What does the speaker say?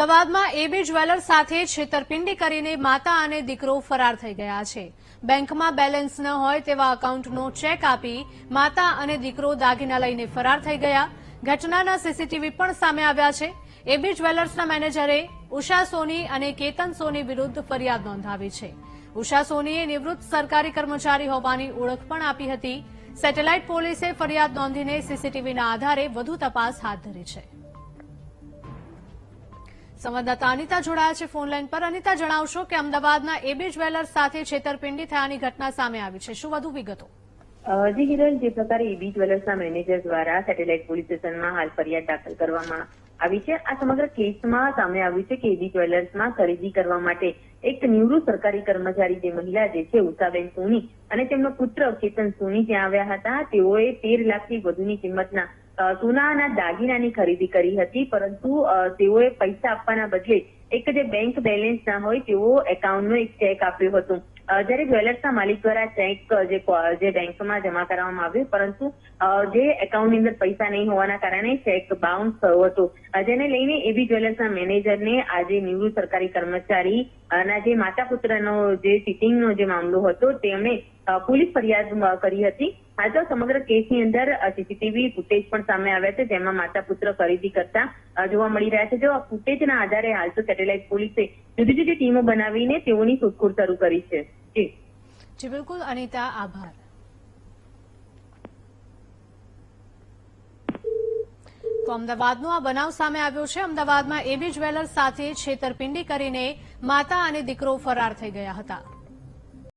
અમદાવાદમાં એબી જ્વેલર્સ સાથે છેતરપિંડી કરીને માતા અને દીકરો ફરાર થઈ ગયા છે. બેંકમાં બેલેન્સ ન હોય તેવા એકાઉન્ટનો ચેક આપી માતા અને દીકરો દાગીના લઈને ફરાર થઈ ગયા. ઘટનાના સીસીટીવી પણ સામે આવ્યા છે. એબી જ્વેલર્સના મેનેજરે ઉષા સોની અને કેતન સોની વિરુદ્ધ ફરિયાદ નોંધાવી છે. ઉષા સોનીએ નિવૃત્ત સરકારી કર્મચારી હોવાની ઓળખ પણ આપી હતી. સેટેલાઇટ પોલીસે ફરિયાદ નોંધીને સીસીટીવીના આધારે વધુ તપાસ હાથ ધરી છે. સંવાદદાતા અનિતા જોડાયા છે ફોનલાઈન પર. અનિતા, જણાવશો કે અમદાવાદના એબી જ્વેલર્સ સાથે છેતરપિંડી થયાની ઘટના સામે આવી છે. શું વધુ વિગતો? જી હિરલ, જે પ્રકારે ઈબી જ્વેલર્સના મેનેજર દ્વારા સેટેલાઇટ પોલીસ સ્ટેશનમાં હાલ ફરિયાદ દાખલ કરવામાં આવી છે. આ સમગ્ર કેસમાં સામે આવ્યું છે કે એબી જ્વેલર્સમાં ખરીદી કરવા માટે એક નિવૃત્ત સરકારી કર્મચારી જે મહિલા જે છે, ઉષાબેન સોની અને તેમનો પુત્ર ચેતન સોની ત્યાં આવ્યા હતા. તેઓએ તેર લાખથી વધુની કિંમતના સોનાના દાગીનાની ખરીદી કરી હતી, પરંતુ તેઓએ પૈસા આપવાના બદલે એક જે બેંક બેલેન્સ ના હોય તેવો એકાઉન્ટનો એક ચેક આપ્યો હતો. જ્યારે જ્વેલર્સના માલિક દ્વારા ચેક, જે જે બેંકમાં જમા કરવામાં આવ્યો, પરંતુ જે એકાઉન્ટની અંદર પૈસા નહીં હોવાના કારણે ચેક બાઉન્સ થયો હતો. જેને લઈને એબી જ્વેલર્સના મેનેજરને આજે નિવૃત્ત સરકારી કર્મચારી ના જે માતા પુત્રનો જે ચીટિંગનો જે મામલો હતો, તેમણે પોલીસ ફરિયાદ કરી હતી. આ તો સમગ્ર કેસની અંદર સીસીટીવી ફૂટેજ પણ સામે આવ્યા છે, જેમાં માતા પુત્ર ખરીદી કરતા જોવા મળી રહ્યા છે. જો આ ફૂટેજના આધારે હાલ તો સેટેલાઇટ પોલીસે જુદી જુદી ટીમો બનાવીને તેઓની શોધખોળ શરૂ કરી છે. જી. જી, બિલકુલ, અનિતા, આભાર. તો અમદાવાદનો આ બનાવ સામે આવ્યો છે. અમદાવાદમાં એબી જ્વેલર્સ સાથે છેતરપિંડી કરીને માતા અને દીકરો ફરાર થઈ ગયા હતા.